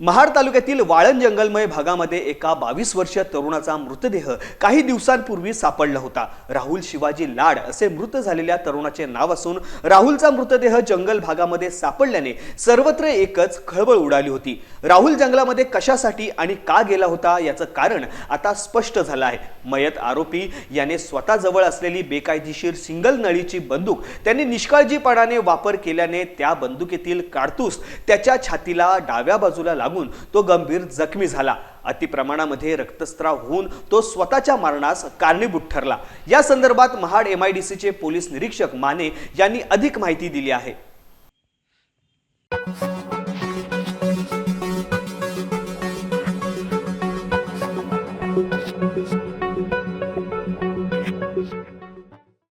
महाड तालुक्यातील वाळण जंगलमय भागामध्ये एका बावीस वर्षीय तरुणाचा मृतदेह काही दिवसांपूर्वी सापडला होता. राहुल शिवाजी लाड असे मृत झालेल्या तरुणाचे नाव असून राहुलचा मृतदेह जंगल भागामध्ये सापडल्याने सर्वत्र एकच खळबळ उडाली होती. राहुल जंगलामध्ये कशासाठी आणि का गेला होता याचं कारण आता स्पष्ट झालं आहे. मयत आरोपी याने स्वतःजवळ असलेली बेकायदेशीर सिंगल नळीची बंदूक त्यांनी निष्काळजीपणाने वापर केल्याने त्या बंदुकीतील काडतूस त्याच्या छातीला डाव्या बाजूला लागून तो गंभीर जखमी झाला अतिप्रमाणामध्ये रक्तस्त्राव होऊन तो स्वतःच्या मरणास कारणीभूत ठरला या संदर्भात महाड एम आय डी सीचे पोलीस निरीक्षक माने यांनी अधिक माहिती दिली आहे